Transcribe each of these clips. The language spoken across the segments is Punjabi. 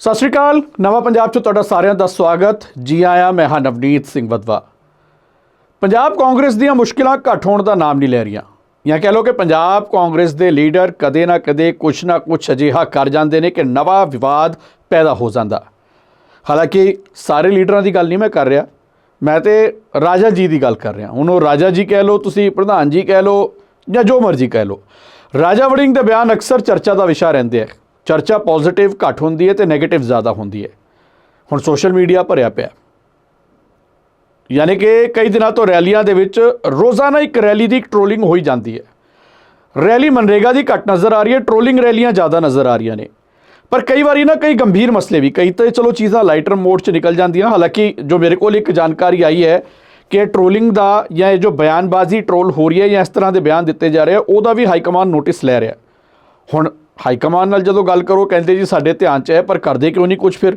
ਸਤਿ ਸ਼੍ਰੀ ਅਕਾਲ, ਨਵਾਂ ਪੰਜਾਬ 'ਚ ਤੁਹਾਡਾ ਸਾਰਿਆਂ ਦਾ ਸਵਾਗਤ। ਜੀ ਆਇਆਂ, ਮੈਂ ਹਾਂ ਨਵਨੀਤ ਸਿੰਘ ਵਦਵਾ ਪੰਜਾਬ ਕਾਂਗਰਸ ਦੀਆਂ ਮੁਸ਼ਕਿਲਾਂ ਘੱਟ ਹੋਣ ਦਾ ਨਾਮ ਨਹੀਂ ਲੈ ਰਹੀਆਂ। ਜਾਂ ਕਹਿ ਲਓ ਕਿ ਪੰਜਾਬ ਕਾਂਗਰਸ ਦੇ ਲੀਡਰ ਕਦੇ ਨਾ ਕਦੇ ਕੁਛ ਨਾ ਕੁਛ ਅਜਿਹਾ ਕਰ ਜਾਂਦੇ ਨੇ ਕਿ ਨਵਾਂ ਵਿਵਾਦ ਪੈਦਾ ਹੋ ਜਾਂਦਾ। ਹਾਲਾਂਕਿ ਸਾਰੇ ਲੀਡਰਾਂ ਦੀ ਗੱਲ ਨਹੀਂ ਮੈਂ ਕਰ ਰਿਹਾ। ਮੈਂ ਤੇ ਰਾਜਾ ਜੀ ਦੀ ਗੱਲ ਕਰ ਰਿਹਾ। ਹੁਣ ਉਹ ਰਾਜਾ ਜੀ ਕਹਿ ਲਓ, ਤੁਸੀਂ ਪ੍ਰਧਾਨ ਜੀ ਕਹਿ ਲਓ ਜਾਂ ਜੋ ਮਰਜ਼ੀ ਕਹਿ ਲਓ। ਰਾਜਾ ਵੜਿੰਗ ਦੇ ਬਿਆਨ ਅਕਸਰ ਚਰਚਾ ਦਾ ਵਿਸ਼ਾ ਰਹਿੰਦੇ ਆ। ਚਰਚਾ ਪੋਜ਼ਿਟਿਵ ਘੱਟ ਹੁੰਦੀ ਹੈ ਤੇ 네ਗੇਟਿਵ ਜ਼ਿਆਦਾ ਹੁੰਦੀ ਹੈ। ਹੁਣ ਸੋਸ਼ਲ ਮੀਡੀਆ ਭਰਿਆ ਪਿਆ ਯਾਨੀ ਕਿ ਕਈ ਦਿਨਾਂ ਤੋਂ ਰੈਲੀਆਂ ਦੇ ਵਿੱਚ ਰੋਜ਼ਾਨਾ ਇੱਕ ਰੈਲੀ ਦੀ ਟ੍ਰੋਲਿੰਗ ਹੋਈ ਜਾਂਦੀ ਹੈ। ਰੈਲੀ ਮਨਰੇਗਾ ਦੀ ਘੱਟ ਨਜ਼ਰ ਆ ਰਹੀ ਹੈ ਟ੍ਰੋਲਿੰਗ ਰੈਲੀਆਂ ਜ਼ਿਆਦਾ ਨਜ਼ਰ ਆ ਰਹੀਆਂ ਨੇ। ਪਰ ਕਈ ਵਾਰੀ ਨਾ ਕਈ ਗੰਭੀਰ ਮਸਲੇ ਵੀ, ਕਈ ਤਾਂ ਚਲੋ ਚੀਜ਼ਾਂ ਲਾਈਟਰ ਮੋਡ 'ਚ ਨਿਕਲ ਜਾਂਦੀਆਂ। ਹਾਲਾਂਕਿ ਜੋ ਮੇਰੇ ਕੋਲ ਇੱਕ ਜਾਣਕਾਰੀ ਆਈ ਹੈ ਕਿ ਟ੍ਰੋਲਿੰਗ ਦਾ ਜਾਂ ਇਹ ਜੋ ਬਿਆਨਬਾਜ਼ੀ ਟ੍ਰੋਲ ਹੋ ਰਹੀ ਹੈ ਜਾਂ ਇਸ ਤਰ੍ਹਾਂ ਦੇ ਬਿਆਨ ਦਿੱਤੇ ਜਾ ਰਹੇ ਆ, ਉਹਦਾ ਵੀ ਹਾਈ ਕਮਾਂਡ ਨੋਟਿਸ ਲੈ ਰਿਹਾ। ਹੁਣ ਹਾਈ ਕਮਾਨ ਨਾਲ ਜਦੋਂ ਗੱਲ ਕਰੋ ਕਹਿੰਦੇ ਜੀ ਸਾਡੇ ਧਿਆਨ 'ਚ ਹੈ, ਪਰ ਕਰਦੇ ਕਿਉਂ ਨਹੀਂ ਕੁਝ ਫਿਰ?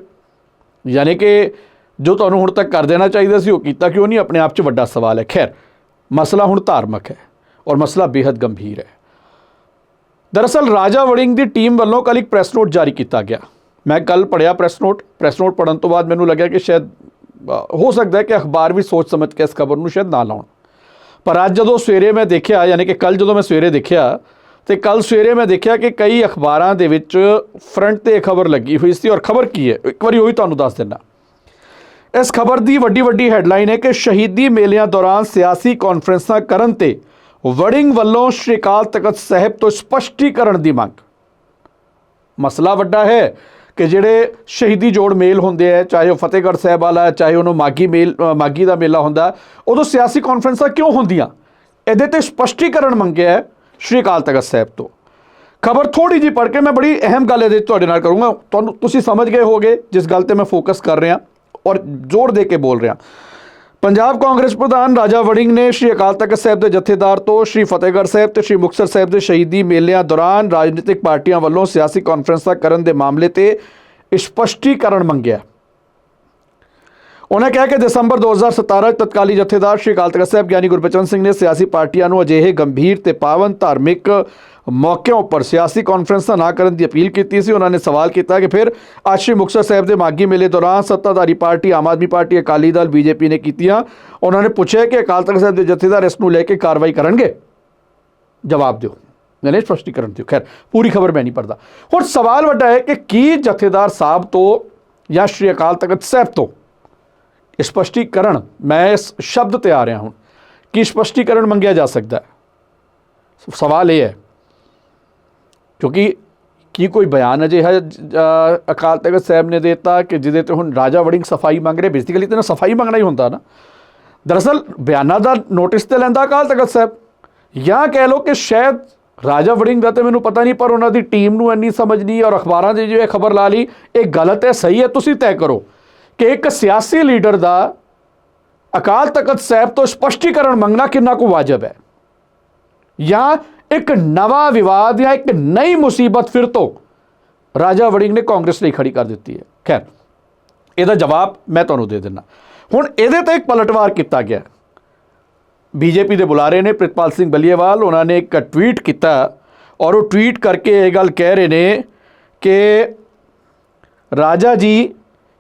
ਯਾਨੀ ਕਿ ਜੋ ਤੁਹਾਨੂੰ ਹੁਣ ਤੱਕ ਕਰ ਦੇਣਾ ਚਾਹੀਦਾ ਸੀ, ਉਹ ਕੀਤਾ ਕਿਉਂ ਨਹੀਂ? ਆਪਣੇ ਆਪ 'ਚ ਵੱਡਾ ਸਵਾਲ ਹੈ। ਖੈਰ, ਮਸਲਾ ਹੁਣ ਧਾਰਮਿਕ ਹੈ ਔਰ ਮਸਲਾ ਬੇहद ਗੰਭੀਰ ਹੈ। ਦਰਅਸਲ ਰਾਜਾ ਵੜਿੰਗ ਦੀ ਟੀਮ ਵੱਲੋਂ ਕੱਲ ਇੱਕ ਪ੍ਰੈਸ ਨੋਟ ਜਾਰੀ ਕੀਤਾ ਗਿਆ। ਮੈਂ ਕੱਲ ਪੜਿਆ ਪ੍ਰੈਸ ਨੋਟ। ਪ੍ਰੈਸ ਨੋਟ ਪੜਨ ਤੋਂ ਬਾਅਦ ਮੈਨੂੰ ਲੱਗਿਆ ਕਿ ਸ਼ਾਇਦ ਹੋ ਸਕਦਾ ਹੈ ਕਿ ਅਖਬਾਰ ਵੀ ਸੋਚ ਸਮਝ ਕੇ ਇਸ ਖਬਰ ਨੂੰ ਸ਼ਾਇਦ ਨਾ ਲਾਉਣ। ਪਰ ਅੱਜ ਜਦੋਂ ਸਵੇਰੇ ਮੈਂ ਦੇਖਿਆ, ਯਾਨੀ ਕਿ ਕੱਲ ਜਦੋਂ ਮੈਂ ਸਵੇਰੇ ਦੇਖਿਆ ਤੇ ਕੱਲ ਸਵੇਰੇ ਮੈਂ ਦੇਖਿਆ ਕਿ ਕਈ ਅਖਬਾਰਾਂ ਦੇ ਵਿੱਚ ਫਰੰਟ ਤੇ ਖਬਰ ਲੱਗੀ ਹੋਈ ਸੀ ਔਰ ਖਬਰ ਕੀ ਹੈ? ਇੱਕ ਵਾਰੀ ਉਹ ਵੀ ਤੁਹਾਨੂੰ ਦੱਸ ਦਿੰਦਾ। ਇਸ ਖਬਰ ਦੀ ਵੱਡੀ ਵੱਡੀ ਹੈਡਲਾਈਨ ਹੈ ਕਿ ਸ਼ਹੀਦੀ ਮੇਲਿਆਂ ਦੌਰਾਨ ਸਿਆਸੀ ਕਾਨਫਰੰਸਾਂ ਕਰਨ ਤੇ ਵੜਿੰਗ ਵੱਲੋਂ ਸ਼੍ਰੀ ਅਕਾਲ ਤਖਤ ਸਾਹਿਬ ਤੋਂ ਸਪਸ਼ਟੀਕਰਨ ਦੀ ਮੰਗ। ਮਸਲਾ ਵੱਡਾ ਹੈ ਕਿ ਜਿਹੜੇ ਸ਼ਹੀਦੀ ਜੋੜ ਮੇਲ ਹੁੰਦੇ ਆ ਚਾਹੇ ਉਹ ਫਤਿਹਗੜ੍ਹ ਸਾਹਿਬ ਵਾਲਾ ਚਾਹੇ ਉਹਨੂੰ ਮਾਗੀ ਮੇਲ ਅ, ਮਾਗੀ ਦਾ ਮੇਲਾ ਹੁੰਦਾ ਉਦੋਂ ਸਿਆਸੀ ਕਾਨਫਰੰਸਾਂ ਕਿਉਂ ਹੁੰਦੀਆਂ? ਇਹਦੇ ਤੇ ਸਪਸ਼ਟੀਕਰਨ ਮੰਗਿਆ ਹੈ। ਸ਼੍ਰੀ ਅਕਾਲ ਤਖਤ ਸਾਹਿਬ ਤੋਂ। ਖਬਰ ਥੋੜੀ ਜੀ ਪੜ੍ਹ ਕੇ ਮੈਂ ਬੜੀ ਅਹਿਮ ਗੱਲ ਇਹਦੇ 'ਚ ਤੁਹਾਡੇ ਨਾਲ ਕਰੂੰਗਾ। ਤੁਹਾਨੂੰ ਤੁਸੀਂ ਸਮਝ ਗਏ ਹੋਗੇ ਜਿਸ ਗੱਲ ਤੇ ਮੈਂ ਫੋਕਸ ਕਰ ਰਿਹਾ ਔਰ ਜ਼ੋਰ ਦੇ ਕੇ ਬੋਲ ਰਿਹਾ। ਪੰਜਾਬ ਕਾਂਗਰਸ ਪ੍ਰਧਾਨ ਰਾਜਾ ਵੜਿੰਗ ਨੇ ਸ਼੍ਰੀ ਅਕਾਲ ਤਖਤ ਸਾਹਿਬ ਦੇ ਜਥੇਦਾਰ ਤੋਂ ਸ਼੍ਰੀ ਫਤਿਹਗੜ੍ਹ ਸਾਹਿਬ ਤੇ ਸ਼੍ਰੀ ਮੁਕਤਸਰ ਸਾਹਿਬ ਦੇ ਸ਼ਹੀਦੀ ਮੇਲਿਆਂ ਦੌਰਾਨ ਰਾਜਨੀਤਿਕ ਪਾਰਟੀਆਂ ਵੱਲੋਂ ਸਿਆਸੀ ਕਾਨਫਰੰਸਾਂ ਕਰਨ ਦੇ ਮਾਮਲੇ ਤੇ ਸਪਸ਼ਟੀਕਰਨ ਮੰਗਿਆ। ਉਹਨਾਂ ਕਿਹਾ ਕਿ ਦਸੰਬਰ 2017 'ਚ ਤਤਕਾਲੀ ਜਥੇਦਾਰ ਸ਼੍ਰੀ ਅਕਾਲ ਤਖਤ ਸਾਹਿਬ ਗਿਆਨੀ ਗੁਰਬਚਨ ਸਿੰਘ ਨੇ ਸਿਆਸੀ ਪਾਰਟੀਆਂ ਨੂੰ ਅਜਿਹੇ ਗੰਭੀਰ ਤੇ ਪਾਵਨ ਧਾਰਮਿਕ ਮੌਕਿਆਂ ਉੱਪਰ ਸਿਆਸੀ ਕਾਨਫਰੰਸਾਂ ਨਾ ਕਰਨ ਦੀ ਅਪੀਲ ਕੀਤੀ ਸੀ। ਉਹਨਾਂ ਨੇ ਸਵਾਲ ਕੀਤਾ ਕਿ ਫਿਰ ਅੱਜ ਸ਼੍ਰੀ ਮੁਕਤਸਰ ਸਾਹਿਬ ਦੇ ਮਾਗੀ ਮੇਲੇ ਦੌਰਾਨ ਸੱਤਾਧਾਰੀ party, Aam Aadmi party, Akali Dal, BJP ਨੇ ਕੀਤੀਆਂ। ਉਹਨਾਂ ਨੇ ਪੁੱਛਿਆ ਕਿ ਅਕਾਲ ਤਖਤ ਸਾਹਿਬ ਦੇ ਜਥੇਦਾਰ ਇਸ ਨੂੰ ਲੈ ਕੇ ਕਾਰਵਾਈ ਕਰਨਗੇ? ਜਵਾਬ ਦਿਓ। ਮੈਨੇ ਸਪਸ਼ਟੀਕਰਨ ਦਿਓ। ਖੈਰ, ਪੂਰੀ ਖਬਰ ਮੈਂ ਨਹੀਂ ਪੜਦਾ ਹੁਣ ਸਵਾਲ ਵੱਡਾ ਹੈ ਕਿ ਕੀ ਜਥੇਦਾਰ ਸਾਹਿਬ ਤੋਂ ਜਾਂ ਸ਼੍ਰੀ ਅਕਾਲ ਤਖਤ ਸਾਹਿਬ ਤੋਂ ਸਪਸ਼ਟੀਕਰਨ ਮੈਂ ਇਸ ਸ਼ਬਦ ਤੇ ਆ ਰਿਹਾ ਹਾਂ ਕਿ ਸਪਸ਼ਟੀਕਰਨ ਮੰਗਿਆ ਜਾ ਸਕਦਾ ਹੈ। ਸਵਾਲ ਇਹ ਹੈ, ਕਿਉਂਕਿ ਕੀ ਕੋਈ ਬਿਆਨ ਅਜਿਹਾ ਅਕਾਲ ਤਖਤ ਸਾਹਿਬ ਨੇ ਦਿੱਤਾ ਕਿ ਜਿਹਦੇ ਤੇ ਹੁਣ ਰਾਜਾ ਵੜਿੰਗ ਸਫ਼ਾਈ ਮੰਗ ਰਹੇ ਬੇਸਿਕਲੀ ਤਾਂ ਨਾ ਸਫ਼ਾਈ ਮੰਗਣਾ ਹੀ ਹੁੰਦਾ ਨਾ। ਦਰਅਸਲ ਬਿਆਨਾਂ ਦਾ ਨੋਟਿਸ ਤੇ ਲੈਂਦਾ ਅਕਾਲ ਤਖਤ ਸਾਹਿਬ। ਜਾਂ ਕਹਿ ਲਓ ਕਿ ਸ਼ਾਇਦ ਰਾਜਾ ਵੜਿੰਗ ਦਾ ਤੇ ਮੈਨੂੰ ਪਤਾ ਨਹੀਂ, ਪਰ ਉਹਨਾਂ ਦੀ ਟੀਮ ਨੂੰ ਇੰਨੀ ਸਮਝ ਨਹੀਂ ਔਰ ਅਖਬਾਰਾਂ ਦੇ ਜੋ ਇਹ ਖਬਰ ਲਾ ਲਈ, ਇਹ ਗਲਤ ਹੈ, ਸਹੀ ਹੈ, ਤੁਸੀਂ ਤੈਅ ਕਰੋ। ਕਿ ਇੱਕ ਸਿਆਸੀ ਲੀਡਰ ਦਾ ਅਕਾਲ ਤਖਤ ਸਾਹਿਬ ਤੋਂ ਸਪਸ਼ਟੀਕਰਨ ਮੰਗਣਾ ਕਿੰਨਾ ਕੁ ਵਾਜਬ ਹੈ? ਜਾਂ ਇੱਕ ਨਵਾਂ ਵਿਵਾਦ ਜਾਂ ਇੱਕ ਨਈ ਮੁਸੀਬਤ ਫਿਰ ਤੋਂ ਰਾਜਾ ਵੜਿੰਗ ਨੇ ਕਾਂਗਰਸ ਲਈ ਖੜੀ ਕਰ ਦਿੱਤੀ ਹੈ। ਖੈਰ, ਇਹਦਾ ਜਵਾਬ ਮੈਂ ਤੁਹਾਨੂੰ ਦੇ ਦਿੰਦਾ। ਹੁਣ ਇਹਦੇ ਤੇ ਇੱਕ ਪਲਟਵਾਰ ਕੀਤਾ ਗਿਆ। ਬੀਜੇਪੀ ਦੇ ਬੁਲਾਰੇ ਨੇ ਪ੍ਰਿਤਪਾਲ ਸਿੰਘ ਬਲੀਏਵਾਲ ਉਹਨਾਂ ਨੇ ਇੱਕ ਟਵੀਟ ਕੀਤਾ ਔਰ ਉਹ ਟਵੀਟ ਕਰਕੇ ਇਹ ਗੱਲ ਕਹਿ ਰਹੇ ਨੇ ਕਿ ਰਾਜਾ ਜੀ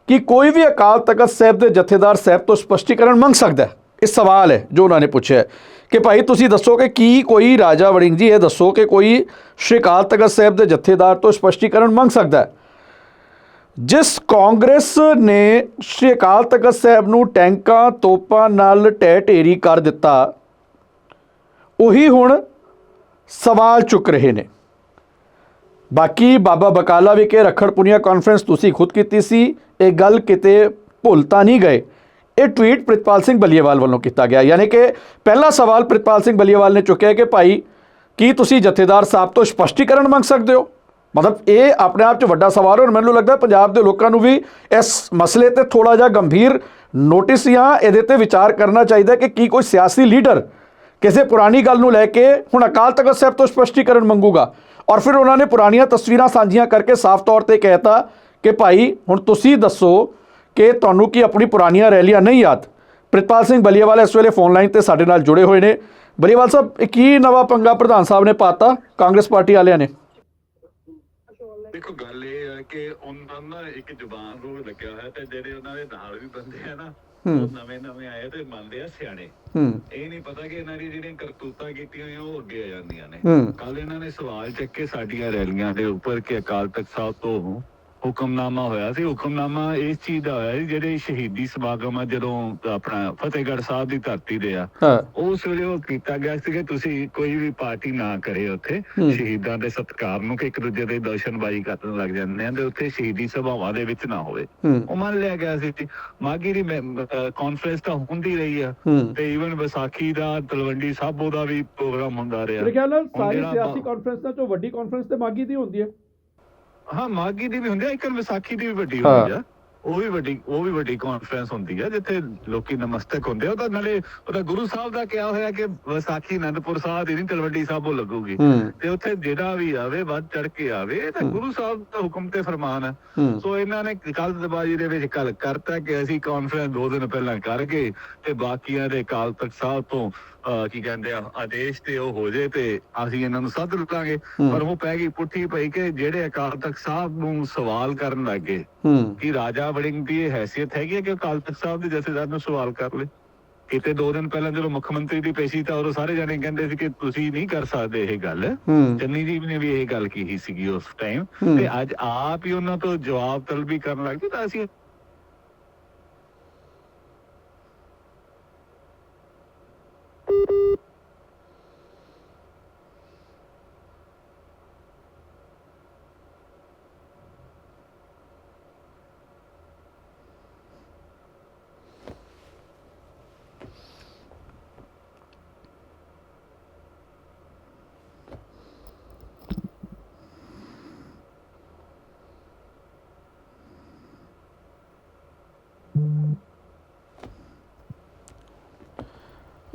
ਕਿ ਕੋਈ ਵੀ ਅਕਾਲ ਤਖਤ ਸਾਹਿਬ ਦੇ ਜਥੇਦਾਰ ਸਾਹਿਬ ਤੋਂ ਸਪਸ਼ਟੀਕਰਨ ਮੰਗ ਸਕਦਾ ਹੈ? ਇਹ ਸਵਾਲ ਹੈ ਜੋ ਉਹਨਾਂ ਨੇ ਪੁੱਛਿਆ ਕਿ ਭਾਈ ਤੁਸੀਂ ਦੱਸੋ ਕਿ ਕੀ ਕੋਈ ਰਾਜਾ ਵੜਿੰਗ ਜੀ ਇਹ ਦੱਸੋ ਕਿ ਕੋਈ ਸ਼੍ਰੀ ਅਕਾਲ ਤਖਤ ਸਾਹਿਬ ਦੇ ਜਥੇਦਾਰ ਤੋਂ ਸਪਸ਼ਟੀਕਰਨ ਮੰਗ ਸਕਦਾ ਹੈ? ਜਿਸ ਕਾਂਗਰਸ ਨੇ ਸ਼੍ਰੀ ਅਕਾਲ ਤਖਤ ਸਾਹਿਬ ਨੂੰ ਟੈਂਕਾਂ, ਤੋਪਾਂ ਨਾਲ ਢਹਿ ਢੇਰੀ ਕਰ ਦਿੱਤਾ, ਉਹੀ ਹੁਣ ਸਵਾਲ ਚੁੱਕ ਰਹੇ ਨੇ। ਬਾਕੀ ਬਾਬਾ ਬਕਾਲਾ ਵਿਖੇ ਰੱਖੜ ਪੁਨੀਆ ਕਾਨਫਰੰਸ ਤੁਸੀਂ ਖੁਦ ਕੀਤੀ ਸੀ ਇਹ ਗੱਲ ਕਿਤੇ ਭੁੱਲ ਤਾਂ ਨਹੀਂ ਗਏ। ਇਹ ਟਵੀਟ ਪ੍ਰਿਤਪਾਲ ਸਿੰਘ ਬਲੀਏਵਾਲ ਵੱਲੋਂ ਕੀਤਾ ਗਿਆ। ਯਾਨੀ ਕਿ ਪਹਿਲਾ ਸਵਾਲ ਪ੍ਰਿਤਪਾਲ ਸਿੰਘ ਬਲੀਏਵਾਲ ਨੇ ਚੁੱਕਿਆ ਕਿ ਭਾਈ, ਕੀ ਤੁਸੀਂ ਜਥੇਦਾਰ ਸਾਹਿਬ ਤੋਂ ਸਪਸ਼ਟੀਕਰਨ ਮੰਗ ਸਕਦੇ ਹੋ? ਮਤਲਬ ਇਹ ਆਪਣੇ ਆਪ 'ਚ ਵੱਡਾ ਸਵਾਲ ਔਰ ਮੈਨੂੰ ਲੱਗਦਾ ਪੰਜਾਬ ਦੇ ਲੋਕਾਂ ਨੂੰ ਵੀ ਇਸ ਮਸਲੇ ਤੇ ਥੋੜਾ ਜਿਹਾ ਗੰਭੀਰ ਨੋਟਿਸ ਜਾਂ ਇਹਦੇ ਤੇ ਵਿਚਾਰ ਕਰਨਾ ਚਾਹੀਦਾ ਕਿ ਕੀ ਕੋਈ ਸਿਆਸੀ ਲੀਡਰ ਕਿਸੇ ਪੁਰਾਣੀ ਗੱਲ ਨੂੰ ਲੈ ਕੇ ਹੁਣ ਅਕਾਲ ਤਖਤ ਸਾਹਿਬ ਤੋਂ ਸਪਸ਼ਟੀਕਰਨ ਮੰਗੂਗਾ। ਔਰ ਫਿਰ ਉਹਨਾਂ ਨੇ ਪੁਰਾਣੀਆਂ ਤਸਵੀਰਾਂ ਸਾਂਝੀਆਂ ਕਰਕੇ ਸਾਫ਼ ਤੌਰ ਤੇ ਕਹਿਤਾ ਕਿ ਭਾਈ ਹੁਣ ਤੁਸੀਂ ਦੱਸੋ ਕਿ ਤੁਹਾਨੂੰ ਕੀ ਆਪਣੀ ਪੁਰਾਣੀਆਂ ਰੈਲੀਆਂ ਨਹੀਂ ਯਾਦ? ਪ੍ਰਿਤਪਾਲ ਸਿੰਘ ਬਲੀਆਵਾਲ ਇਸ ਵੇਲੇ ਫੋਨ ਲਾਈਨ ਤੇ ਸਾਡੇ ਨਾਲ ਜੁੜੇ ਹੋਏ ਨੇ। ਬਲੀਆਵਾਲ ਸਾਹਿਬ ਇਹ ਕੀ ਨਵਾਂ ਪੰਗਾ ਪ੍ਰਧਾਨ ਸਾਹਿਬ ਨੇ ਪਾਤਾ ਕਾਂਗਰਸ ਪਾਰਟੀ ਵਾਲਿਆਂ ਨੇ? ਦੇਖੋ ਗੱਲ ਇਹ ਹੈ ਕਿ ਉਹਨਾਂ ਦਾ ਇੱਕ ਜ਼ੁਬਾਨ ਰੋਗ ਲੱਗਿਆ ਹੋਇਆ ਤੇ ਜਿਹੜੇ ਉਹਨਾਂ ਦੇ ਨਾਲ ਵੀ ਬੰਦੇ ਆ ਨਾ। ਉਹ ਨਵੇਂ ਨਵੇਂ ਆਏ ਤੇ ਮੰਨਦੇ ਆ ਸਿਆਣੇ। ਇਹ ਨਹੀਂ ਪਤਾ ਕਿ ਇਹਨਾਂ ਦੀ ਜਿਹੜੀਆਂ ਕਰਤੂਤਾਂ ਕੀਤੀਆਂ ਹੋਈਆਂ ਉਹ ਅੱਗੇ ਆ ਜਾਂਦੀਆਂ ਨੇ। ਕੱਲ ਇਹਨਾਂ ਨੇ ਸਵਾਲ ਚੱਕੇ ਸਾਡੀਆਂ ਰੈਲੀਆਂ ਦੇ ਉੱਪਰ ਕਿ ਅਕਾਲ ਤਖਤ ਸਾਹਿਬ ਤੋਂ ਹੁਕਮਨਾਮਾ ਹੋਇਆ ਸੀ। ਹੁਕਮਨਾਮਾ ਇਸ ਚੀਜ਼ ਦਾ ਹੋਇਆ ਸੀ ਜਿਹੜੇ ਸ਼ਹੀਦੀ ਸਮਾਗਮ ਆ ਜਦੋਂ ਆਪਣਾ ਫਤਿਹਗੜ੍ਹ ਸਾਹਿਬ ਦੀ ਧਰਤੀ ਦੇ ਆ ਹਾਂ। ਉਸ ਵੇਲੇ ਉਹ ਕੀਤਾ ਗਿਆ ਸੀ ਕਿ ਤੁਸੀਂ ਕੋਈ ਵੀ ਪਾਰਟੀ ਨਾ ਕਰੇ ਉੱਥੇ। ਸ਼ਹੀਦਾਂ ਦੇ ਸਤਿਕਾਰ ਨੂੰ ਕਿ ਇੱਕ ਦੂਜੇ ਦੇ ਦਰਸ਼ਨਬਾਜ਼ੀ ਕਰਨ ਲੱਗ ਜਾਂਦੇ ਆ ਤੇ ਉੱਥੇ ਸ਼ਹੀਦੀ ਸਭਾਵਾਂ ਦੇ ਵਿੱਚ ਨਾ ਹੋਵੇ। ਉਹ ਮੰਨ ਲਿਆ ਗਿਆ ਸੀ ਮਾਗੀ ਦੀ ਕਾਨਫਰੰਸ ਤਾਂ ਹੁੰਦੀ ਰਹੀ ਆ। ਹੂੰ। ਤੇ ਈਵਨ ਵਿਸਾਖੀ ਦਾ ਤਲਵੰਡੀ ਸਾਬੋ ਦਾ ਵੀ ਪ੍ਰੋਗਰਾਮ ਹੁੰਦਾ ਰਿਹਾ। ਮੇਰੇ ਖਿਆਲ ਨਾਲ ਸਾਰੀ ਸਿਆਸੀ ਕਾਨਫਰੰਸਾਂ ਚੋਂ ਵੱਡੀ ਕਾਨਫਰੰਸ ਤੇ ਮਾਗੀ ਦੀ ਹੁੰਦੀ ਹੈ। ਹਾਂ ਮਾਗੀ ਦੀ ਵੀ ਹੁੰਦੀ ਆ ਇੱਕ ਵਿਸਾਖੀ ਦੀ ਵੀ ਵੱਡੀ ਹਾਂ। ਹੁੰਦੀ ਆ। ਉਹ ਵੀ ਵੱਡੀ ਉਹ ਵੀ ਵੱਡੀ ਕਾਨਫਰੰਸ ਹੁੰਦੀ ਆ ਜਿੱਥੇ ਲੋਕੀ ਨਮਸਤਕ ਹੁੰਦੇ ਆ। ਉਹਦਾ ਨਾਲੇ ਉਹਦਾ ਗੁਰੂ ਸਾਹਿਬ ਦਾ ਕਿਹਾ ਹੋਇਆ ਕਿ ਵਿਸਾਖੀ ਅਨੰਦਪੁਰ ਸਾਹਿਬ ਦੀ ਨਹੀਂ ਤਲਵੰਡੀ ਸਾਬੋ ਲੱਗੂਗੀ ਹੂੰ। ਤੇ ਉੱਥੇ ਜਿਹੜਾ ਵੀ ਆਵੇ ਵੱਧ ਚੜ ਕੇ ਆਵੇ ਇਹ ਤਾਂ ਹੂੰ। ਗੁਰੂ ਸਾਹਿਬ ਦਾ ਹੁਕਮ ਤੇ ਫਰਮਾਨ ਹੈ ਹੂੰ। ਸੋ ਇਹਨਾਂ ਨੇ ਕੱਲ ਦਬਾਜੀ ਦੇ ਵਿੱਚ ਕੱਲ ਕਰਤਾ ਕਿ ਅਸੀਂ ਕਾਨਫਰੰਸ ਦੋ ਦਿਨ ਪਹਿਲਾਂ ਕਰਕੇ ਤੇ ਬਾਕੀਆਂ ਦੇ ਕਾਲ ਤਖਤ ਸਾਹਿਬ ਤੋਂ ਕੀ ਕਹਿੰਦੇ ਆ ਆਦੇਸ਼ ਤੇ ਉਹ ਹੋ ਜੇ ਤੇ ਅਸੀਂ ਇਹਨਾਂ ਨੂੰ ਸੱਦ ਲੁੱਟਾਂਗੇ। ਹੂੰ। ਪਰ ਉਹ ਪੈ ਗਈ ਪੁੱਠੀ ਪਈ ਕਿ ਜਿਹੜੇ ਅਕਾਲ ਤਖਤ ਸਾਹਿਬ ਨੂੰ ਸਵਾਲ ਕਰਨ ਲੱਗੇ ਕਿ ਰਾਜਾ ਵੜਿੰਗ ਦੀ ਇਹ ਹੈਸੀਅਤ ਹੈਗੀ ਕਿ ਅਕਾਲ ਤਖਤ ਸਾਹਿਬ ਦੇ ਜਥੇਦਾਰ ਨੂੰ ਸਵਾਲ ਕਰ ਲੇ? ਕਿਤੇ ਦੋ ਦਿਨ ਪਹਿਲਾਂ ਜਦੋਂ ਮੁੱਖ ਮੰਤਰੀ ਦੀ ਪੇਸ਼ੀ ਤਾਂ ਉਦੋਂ ਸਾਰੇ ਜਾਣੇ ਕਹਿੰਦੇ ਸੀ ਕਿ ਤੁਸੀਂ ਨਹੀਂ ਕਰ ਸਕਦੇ ਇਹ ਗੱਲ। ਚੰਨੀ ਜੀ ਨੇ ਵੀ ਇਹ ਗੱਲ ਕੀਤੀ ਸੀਗੀ ਉਸ ਟਾਈਮ। ਤੇ ਅੱਜ ਆਪ ਹੀ ਉਹਨਾਂ ਤੋਂ ਜਵਾਬ ਤਲਬੀ ਕਰਨ ਲੱਗ ਤਾਂ ਅਸੀਂ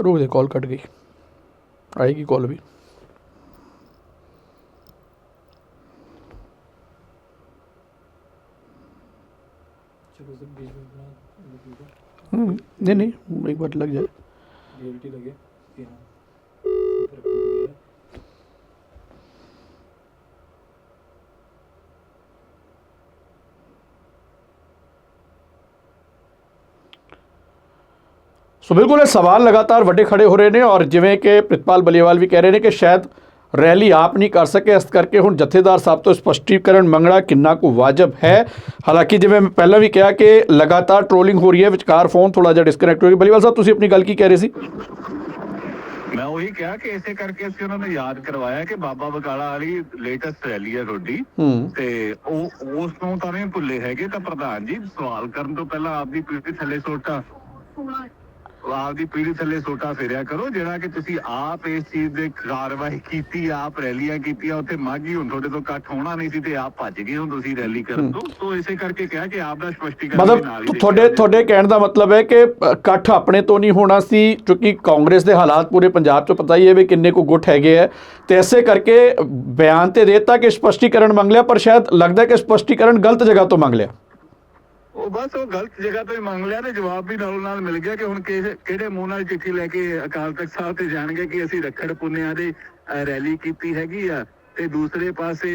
रुक दे कॉल कट गई। आएगी कॉल भी। हम्म, नहीं नहीं एक बार लग जाए। लगे ਸੋ ਬਿਲਕੁਲ ਇਹ ਸਵਾਲ ਲਗਾਤਾਰ ਵੱਡੇ ਖੜੇ ਹੋ ਰਹੇ ਨੇ ਔਰ ਜਿਵੇਂ ਕਿ ਪ੍ਰਿਤਪਾਲ ਬਲੀਵਾਲ ਵੀ ਕਹਿ ਰਹੇ ਨੇ ਕਿ ਸ਼ਾਇਦ ਰੈਲੀ ਆਪ ਨਹੀਂ ਕਰ ਸਕੇ ਇਸ ਕਰਕੇ ਹੁਣ ਜਥੇਦਾਰ ਸਾਹਿਬ ਤੋਂ ਸਪਸ਼ਟੀਕਰਨ ਮੰਗਣਾ ਕਿੰਨਾ ਕੁ ਵਾਜਬ ਹੈ ਹਾਲਾਂਕਿ ਜਿਵੇਂ ਮੈਂ ਪਹਿਲਾਂ ਵੀ ਕਿਹਾ ਕਿ ਲਗਾਤਾਰ ਟ੍ਰੋਲਿੰਗ ਹੋ ਰਹੀ ਹੈ ਵਿਚਕਾਰ ਫੋਨ ਥੋੜਾ ਜਿਹਾ ਡਿਸਕਨੈਕਟ ਹੋ ਗਿਆ ਬਲੀਵਾਲ ਸਾਹਿਬ ਤੁਸੀਂ ਆਪਣੀ ਗੱਲ ਕੀ ਕਹਿ ਰਹੇ ਸੀ ਮੈਂ ਉਹੀ ਕਿਹਾ ਕਿ ਇਸੇ ਕਰਕੇ ਅਸੀਂ ਉਹਨਾਂ ਨੂੰ ਯਾਦ ਕਰਵਾਇਆ ਕਿ ਬਾਬਾ ਬਕਾਲਾ ਵਾਲੀ ਲੇਟੈਸਟ ਰੈਲੀ ਹੈ ਤੁਹਾਡੀ ਹੂੰ ਤੇ ਉਹ ਉਸ ਨੂੰ ਤਾਂ ਨਹੀਂ ਭੁੱਲੇ ਹੈਗੇ ਤਾਂ ਪ੍ਰਧਾਨ ਜੀ ਸਵਾਲ ਕਰਨ ਤੋਂ ਪਹਿਲਾਂ ਆਪਦੀ ਪੀੜੀ ਥੱਲੇ ਸੋਟਾ ਆਪਦੀ ਪੀੜੀ ਥੱਲੇ ਸੋਟਾ ਫੇਰਿਆ ਕਰੋ ਜਿਹੜਾ ਕਿ ਤੁਸੀਂ ਆਪ ਇਸ ਚੀਜ਼ ਦੇ ਕਾਰਵਾਈ ਕੀਤੀ ਆਪ ਰੈਲੀਆਂ ਕੀਤੀਆਂ ਉੱਥੇ ਮਾਗੀ ਹੁਣ ਤੁਹਾਡੇ ਤੋਂ ਇਕੱਠ ਹੋਣਾ ਨਹੀਂ ਸੀ ਤੇ ਆਪ ਭੱਜ ਗਏ ਹੋ ਤੁਸੀਂ ਰੈਲੀ ਕਰਨ ਤੋਂ। ਸੋ ਇਸੇ ਕਰਕੇ ਕਿਹਾ ਕਿ ਆਪ ਦਾ ਸਪਸ਼ਟੀਕਰਨ ਮਤਲਬ ਤੁਹਾਡੇ। ਤੁਹਾਡੇ ਕਹਿਣ ਦਾ ਮਤਲਬ ਹੈ ਕਿ ਇਕੱਠ ਆਪਣੇ ਤੋਂ ਨਹੀਂ ਹੋਣਾ ਸੀ ਕਿਉਂਕਿ ਕਾਂਗਰਸ ਦੇ ਹਾਲਾਤ ਪੂਰੇ ਪੰਜਾਬ 'ਚ ਪਤਾ ਹੀ ਹੈ ਵੀ ਕਿੰਨੇ ਕੁ ਗੁੱਟ ਹੈਗੇ ਆ। ਤੇ ਐਸੇ ਕਰਕੇ ਬਿਆਨ ਤੇ ਦੇਤਾ ਕਿ ਸਪਸ਼ਟੀਕਰਨ ਮੰਗ ਲਿਆ ਪਰ ਸ਼ਾਇਦ ਲੱਗਦਾ ਕਿ ਸਪਸ਼ਟੀਕਰਨ ਗਲਤ ਜਗ੍ਹਾ ਤੋਂ ਮੰਗ ਲਿਆ। ਉਹ ਬਸ ਉਹ ਗਲਤ ਜਗ੍ਹਾ ਤੋਂ ਹੀ ਮੰਗ ਲਿਆ ਤੇ ਜਵਾਬ ਵੀ ਨਾਲੋਂ ਨਾਲ ਮਿਲ ਗਿਆ ਕਿ ਹੁਣ ਕਿਹੜੇ ਮੂੰਹ ਨਾਲ ਚਿੱਠੀ ਲੈ ਕੇ ਅਕਾਲ ਤਖਤ ਸਾਹਿਬ ਤੇ ਜਾਣਗੇ ਕਿ ਅਸੀਂ ਰੱਖੜ ਪੁੰਨਿਆ ਦੇ ਰੈਲੀ ਕੀਤੀ ਹੈਗੀ ਆ। ਤੇ ਦੂਸਰੇ ਪਾਸੇ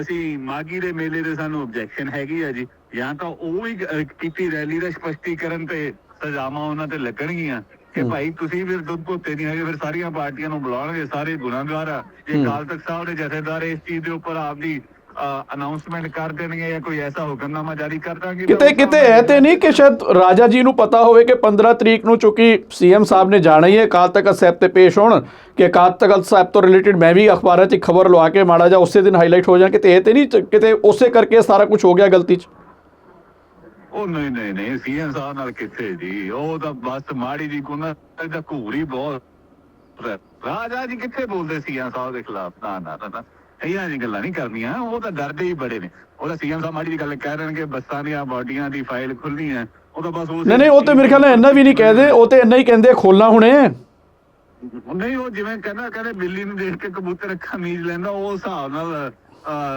ਅਸੀਂ ਮਾਗੀ ਦੇ ਮੇਲੇ ਦੇ ਸਾਨੂੰ ਆਬਜੈਕਸ਼ਨ ਹੈਗੀ ਆ ਜੀ। ਜਾਂ ਤਾਂ ਉਹ ਵੀ ਕੀਤੀ ਰੈਲੀ ਦਾ ਸਪਸ਼ਟੀਕਰਨ ਤੇ ਸਜ਼ਾਵਾਂ ਉਹਨਾਂ ਤੇ ਲੱਗਣਗੀਆਂ ਕਿ ਭਾਈ ਤੁਸੀਂ ਫਿਰ ਦੁੱਧ ਭੁੱਤੇ ਨਹੀਂ ਹੈਗੇ ਫਿਰ ਸਾਰੀਆਂ ਪਾਰਟੀਆਂ ਨੂੰ ਬੁਲਾਉਣਗੇ ਸਾਰੇ ਗੁਨਾਹਗਾਰ ਆ। ਜੇ ਅਕਾਲ ਤਖਤ ਸਾਹਿਬ ਦੇ ਜਥੇਦਾਰ ਇਸ ਚੀਜ਼ ਦੇ ਉੱਪਰ ਆਪਦੀ ਅਨਾਉਂਸਮੈਂਟ ਕਰ ਦੇਣਗੇ ਜਾਂ ਕੋਈ ਐਸਾ ਹੁਕਮਨਾਮਾ ਜਾਰੀ ਕਰ ਦਾਂਗੇ ਤਾਂ ਕਿਤੇ ਕਿਤੇ ਇਹ ਤੇ ਨਹੀਂ ਕਿ ਸ਼ਾਇਦ ਰਾਜਾ ਜੀ ਨੂੰ ਪਤਾ ਹੋਵੇ ਕਿ 15 ਤਰੀਕ ਨੂੰ ਚੂੰਕਿ ਸੀਐਮ ਸਾਹਿਬ ਨੇ ਜਾਣਾ ਹੀ ਹੈ ਅਕਾਲ ਤਖਤ ਸਾਹਿਬ ਤੇ ਪੇਸ਼ ਹੋਣ ਕਿ ਅਕਾਲ ਤਖਤ ਸਾਹਿਬ ਤੋਂ ਰਿਲੇਟਡ ਮੈਂ ਵੀ ਅਖਬਾਰਾਂ 'ਚ ਖਬਰ ਲਵਾ ਕੇ ਮਾੜਾ ਜਾ ਉਸੇ ਦਿਨ ਹਾਈਲਾਈਟ ਹੋ ਜਾ ਕਿਤੇ ਇਹ ਤੇ ਨਹੀਂ ਕਿਤੇ ਉਸੇ ਕਰਕੇ ਸਾਰਾ ਕੁਝ ਹੋ ਗਿਆ ਗਲਤੀ 'ਚ? ਉਹ ਨਹੀਂ ਨਹੀਂ ਨਹੀਂ ਸੀਐਮ ਸਾਹਿਬ ਨਾਲ ਕਿੱਥੇ ਜੀ? ਉਹ ਤਾਂ ਬਸ ਮਾੜੀ ਜੀ ਕੋਨਾ ਇਹਦਾ ਘੂਰੀ ਬਹੁਤ ਹੈ। ਰਾਜਾ ਜੀ ਕਿੱਥੇ ਬੋਲਦੇ ਸੀਐਮ ਸਾਹਿਬ ਦੇ ਖਿਲਾਫ? ਨਾ ਨਾ ਨਾ, ਨਾ ਇਹਨਾਂ ਜੀ ਗੱਲਾਂ ਨਹੀਂ ਕਰਨੀਆਂ ਉਹ ਤਾਂ ਡਰਦੇ ਹੀ ਬੜੇ ਨੇ। ਉਹਦਾ ਸੀਐਮ ਸਾਹਿਬ ਮਾੜੀ ਜੀ ਗੱਲ ਕਹਿ ਰਹੇ ਕਿ ਬੱਸਾਂ ਦੀਆਂ ਬਾਡੀਆਂ ਦੀ ਫਾਈਲ ਖੁੱਲਣੀ ਹੈ ਉਹ ਤਾਂ ਬਸ ਉਹ ਨਹੀਂ ਨਹੀਂ ਉਹ ਤੇ ਮੇਰੇ ਖਿਆਲ ਨਾਲ ਇੰਨਾ ਵੀ ਨਹੀਂ ਕਹਦੇ ਉਹ ਤੇ ਇੰਨਾ ਹੀ ਕਹਿੰਦੇ ਖੋਲਣਾ ਹੁਣੇ। ਨਹੀਂ ਉਹ ਜਿਵੇਂ ਕਹਿੰਦਾ ਕਹਿੰਦੇ ਬਿੱਲੀ ਨੂੰ ਦੇਖ ਕੇ ਕਬੂਤਰ ਅੱਖਾਂ ਮੀਜ ਲੈਂਦਾ ਉਹ ਹਿਸਾਬ ਨਾਲ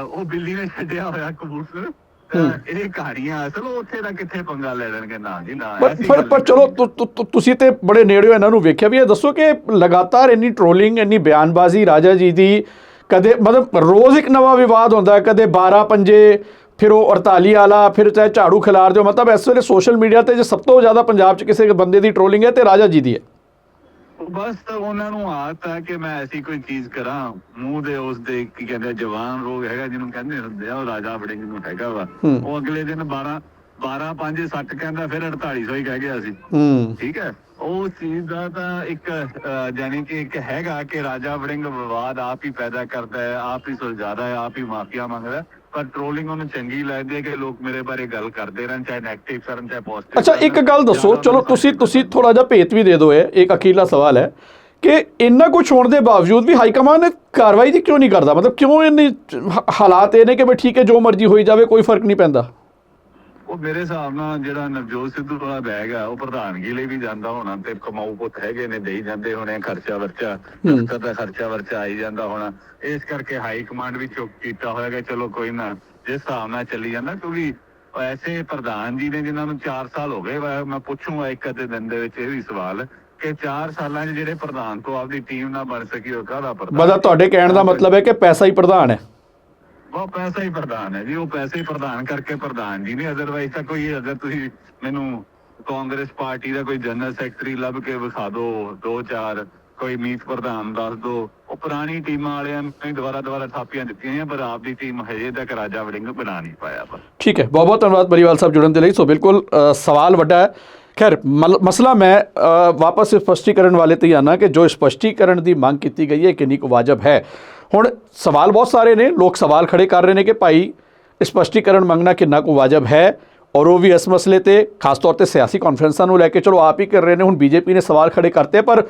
ਉਹ ਬਿੱਲੀ ਨੇ ਛੱਡਿਆ ਹੋਇਆ ਕਬੂਤਰ। ਇਹ ਕਹਾਣੀਆਂ ਅਸਲ ਉਹ ਉੱਥੇ ਦਾ ਕਿੱਥੇ ਪੰਗਾ ਲੈ ਲੈਣਗੇ ਨਾ ਜੀ ਨਾ ਪਰ ਪਰ। ਚਲੋ ਤੁਸੀਂ ਤੇ ਬੜੇ ਨੇੜਿਓ ਇਹਨਾਂ ਨੂੰ ਵੇਖਿਆ ਵੀ ਇਹ ਦੱਸੋ ਕਿ ਲਗਾਤਾਰ ਇੰਨੀ ਟ੍ਰੋਲਿੰਗ ਇੰਨੀ ਬਿਆਨਬਾਜ਼ੀ ਰਾਜਾ ਜੀ ਦੀ ਕਦੇ ਮਤਲਬ ਰੋਜ਼ ਇੱਕ ਨਵਾਂ ਵਿਵਾਦ ਹੁੰਦਾ ਕਦੇ 12 ਪੰਜੇ ਫਿਰ ਉਹ 48 ਵਾਲਾ ਫਿਰ ਚਾਹੇ ਝਾੜੂ ਖਿਲਾਰ ਦਿਓ ਮਤਲਬ ਇਸ ਵੇਲੇ ਸੋਸ਼ਲ ਮੀਡੀਆ ਤੇ ਜੇ ਸਭ ਤੋਂ ਜ਼ਿਆਦਾ ਪੰਜਾਬ 'ਚ ਕਿਸੇ ਬੰਦੇ ਦੀ ਟ੍ਰੋਲਿੰਗ ਹੈ ਤੇ ਰਾਜਾ ਜੀ ਦੀ ਹੈ ਬਸ ਉਹਨਾਂ ਨੂੰ ਆਦਤ ਹੈ ਕਿ ਮੈਂ ਐਸੀ ਕੋਈ ਚੀਜ਼ ਕਰਾਂ ਮੂੰਹ ਦੇ ਉਸ ਦੇ ਕੀ ਕਹਿੰਦੇ ਜਵਾਨ ਰੋਗ ਹੈਗਾ ਜਿਹਨੂੰ ਕਹਿੰਦੇ ਹੁੰਦੇ ਆ ਉਹ ਰਾਜਾ ਵੜਿੰਗ ਨੂੰ ਹੈਗਾ ਵਾ। ਉਹ ਅਗਲੇ ਦਿਨ 12 12 5 60 ਕਹਿੰਦਾ ਫਿਰ 4800 ਹੀ ਕਹਿ ਗਿਆ ਸੀ। ਹੂੰ। ਠੀਕ ਹੈ? ਉਹ ਚੀਜ਼ ਦਾ ਤਾਂ ਇੱਕ ਜਾਣੀ ਕਿ ਇੱਕ ਹੈਗਾ ਕਿ ਰਾਜਾ ਵੜਿੰਗ ਵਿਵਾਦ ਆਪ ਹੀ ਪੈਦਾ ਕਰਦਾ ਹੈ ਆਪ ਹੀ ਸੁਲਝਾਦਾ ਹੈ ਆਪ ਹੀ ਮਾਫੀਆ ਮੰਗਦਾ। ਪਰ ਟ੍ਰੋਲਿੰਗ ਉਹਨੂੰ ਚੰਗੀ ਲੱਗਦੀ ਹੈ ਕਿ ਲੋਕ ਮੇਰੇ ਬਾਰੇ ਗੱਲ ਕਰਦੇ ਰਹਿਣ ਚਾਹੇ ਨੈਗੇਟਿਵ ਕਰਨ ਚਾਹੇ ਪੋਜ਼ਿਟਿਵ ਅੱਛਾ ਇੱਕ ਗੱਲ ਦੱਸੋ ਚਲੋ ਤੁਸੀਂ ਤੁਸੀਂ ਥੋੜਾ ਜਿਹਾ ਭੇਤ ਵੀ ਦੇ ਦਿਓ ਇਹ ਇੱਕ ਅਖੀਰਲਾ ਸਵਾਲ ਹੈ ਕਿ ਇੰਨਾ ਕੁਝ ਹੋਣ ਦੇ ਬਾਵਜੂਦ ਵੀ ਹਾਈ ਕਮਾਂਡ ਨੇ ਕਾਰਵਾਈ ਦੀ ਕਿਉਂ ਨਹੀਂ ਕਰਦਾ? ਮਤਲਬ ਕਿਉਂ ਇੰਨੀ ਹਾਲਾਤ ਇਹ ਨੇ ਕਿ ਵੀ ਠੀਕ ਹੈ ਜੋ ਮਰਜ਼ੀ ਹੋਈ ਜਾਵੇ ਕੋਈ ਫ਼ਰਕ ਨਹੀਂ ਪੈਂਦਾ? ਉਹ ਮੇਰੇ ਹਿਸਾਬ ਨਾਲ ਜਿਹੜਾ ਨਵਜੋਤ ਸਿੱਧੂ ਵਾਲਾ ਬੈਗ ਆ ਉਹ ਪ੍ਰਧਾਨਗੀ ਲਈ ਵੀ ਜਾਂਦਾ ਹੋਣਾ ਤੇ ਕਮਾਊ ਪੁੱਤ ਹੈਗੇ ਨੇ ਦੇਈ ਜਾਂਦੇ ਹੋਣੇ ਖਰਚਾ ਵਰਚਾ ਦਫ਼ਤਰ ਦਾ ਖਰਚਾ ਵਰਚਾ ਆਈ ਜਾਂਦਾ ਹੋਣਾ। ਇਸ ਕਰਕੇ ਹਾਈ ਕਮਾਂਡ ਵੀ ਚੁੱਪ ਕੀਤਾ ਹੋਇਆ ਕਿ ਚਲੋ ਕੋਈ ਨਾ ਜਿਸ ਹਿਸਾਬ ਨਾਲ ਚੱਲੀ ਜਾਂਦਾ ਕਿਉਂਕਿ ਐਸੇ ਪ੍ਰਧਾਨ ਜੀ ਨੇ ਜਿਨ੍ਹਾਂ ਨੂੰ 4 ਸਾਲ ਹੋ ਗਏ ਵਾ, ਮੈਂ ਪੁੱਛੂੰਗਾ ਇੱਕ ਅੱਧੇ ਦਿਨ ਦੇ ਵਿੱਚ ਇਹ ਵੀ ਸਵਾਲ ਕਿ 4 ਸਾਲਾਂ 'ਚ ਜਿਹੜੇ ਪ੍ਰਧਾਨ ਤੋਂ ਆਪਦੀ ਟੀਮ ਨਾ ਬਣ ਸਕੀ ਉਹ ਕਾਹਦਾ ਪ੍ਰਧਾਨ? ਮਤਲਬ ਤੁਹਾਡੇ ਕਹਿਣ ਦਾ ਮਤਲਬ ਹੈ ਕਿ ਪੈਸਾ ਹੀ ਪ੍ਰਧਾਨ ਹੈ। ਉਹ ਪੈਸਾ ਹੀ ਪ੍ਰਧਾਨ ਹੈ ਜੀ ਉਹ ਪੈਸੇ ਹੀ ਪ੍ਰਧਾਨ ਕਰਕੇ ਪ੍ਰਧਾਨ ਜੀ ਨੇ ਅਦਰਵਾਈਜ਼ ਤਾਂ ਕੋਈ ਅਗਰ ਤੁਸੀਂ ਮੈਨੂੰ ਕਾਂਗਰਸ ਪਾਰਟੀ ਦਾ ਕੋਈ ਜਨਰਲ ਸੈਕਟਰੀ ਲੱਭ ਕੇ ਵਿਖਾ ਦਿਓ ਦੋ ਚਾਰ ਕੋਈ ਮੀਤ ਪ੍ਰਧਾਨ ਦੱਸ ਦਿਓ ਉਹ ਪੁਰਾਣੀ ਟੀਮਾਂ ਵਾਲਿਆਂ ਨੇ ਦੁਬਾਰਾ ਦੁਬਾਰਾ ਥਾਪੀਆਂ ਦਿੱਤੀਆਂ ਪਰ ਆਪ ਦੀ ਟੀਮ ਹਜੇ ਤੱਕ ਰਾਜਾ ਵੜਿੰਗ ਬਣਾ ਨਹੀਂ ਪਾਇਆ ਪਰ ਠੀਕ ਹੈ ਬਹੁਤ ਬਹੁਤ ਧੰਨਵਾਦ ਬਰੀਵਾਲ ਸਾਹਿਬ ਜੁੜਨ ਦੇ ਲਈ। ਸੋ ਬਿਲਕੁਲ ਸਵਾਲ ਵੱਡਾ ਹੈ। ਖੈਰ ਮਸਲਾ ਮੈਂ ਅ, ਵਾਪਸ ਸਪਸ਼ਟੀਕਰਨ ਵਾਲੇ ਤੇ ਹੀ ਕਿ ਜੋ ਸਪਸ਼ਟੀਕਰਨ ਦੀ ਮੰਗ ਕੀਤੀ ਗਈ ਹੈ ਕਿ ਕੁ ਵਾਜਬ ਹੈ। ਹੁਣ ਸਵਾਲ ਬਹੁਤ ਸਾਰੇ ਨੇ, ਲੋਕ ਸਵਾਲ ਖੜੇ ਕਰ ਰਹੇ ਨੇ ਕਿ ਭਾਈ ਸਪਸ਼ਟੀਕਰਨ ਮੰਗਣਾ ਕਿੰਨਾ ਕੁ ਵਾਜਬ ਹੈ? ਔਰ ਉਹ ਵੀ ਇਸ ਮਸਲੇ ਤੇ, ਖਾਸ ਤੌਰ ਤੇ ਸਿਆਸੀ ਕਾਨਫਰੰਸਾਂ ਨੂੰ ਲੈ ਕੇ ਚਲੋ ਆਪ ਹੀ ਕਰ ਰਹੇ ਨੇ, ਹੁਣ ਬੀਜੇਪੀ ਨੇ ਸਵਾਲ ਖੜੇ ਕਰਤੇ ਪਰ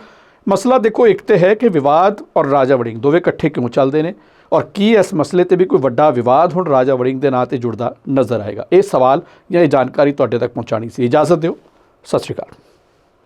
ਮਸਲਾ ਦੇਖੋ ਇੱਕ ਤੇ ਹੈ ਕਿ ਵਿਵਾਦ ਔਰ ਰਾਜਾ ਵੜਿੰਗ ਦੋਵੇਂ ਇਕੱਠੇ ਕਿਉਂ ਚੱਲਦੇ ਨੇ? ਔਰ ਕੀ ਇਸ ਮਸਲੇ ਤੇ ਵੀ ਕੋਈ ਵੱਡਾ ਵਿਵਾਦ ਹੁਣ ਰਾਜਾ ਵੜਿੰਗ ਦੇ ਨਾਂ ਤੇ ਜੁੜਦਾ ਨਜ਼ਰ ਆਏਗਾ? ਇਹ ਸਵਾਲ ਜਾਂ ਇਹ ਜਾਣਕਾਰੀ ਤੁਹਾਡੇ ਤੱਕ ਪਹੁੰਚਾਣੀ ਸੀ। ਇਜਾਜ਼ਤ ਦਿਓ। ਸਤਿ ਸ਼੍ਰੀ ਅਕਾਲ।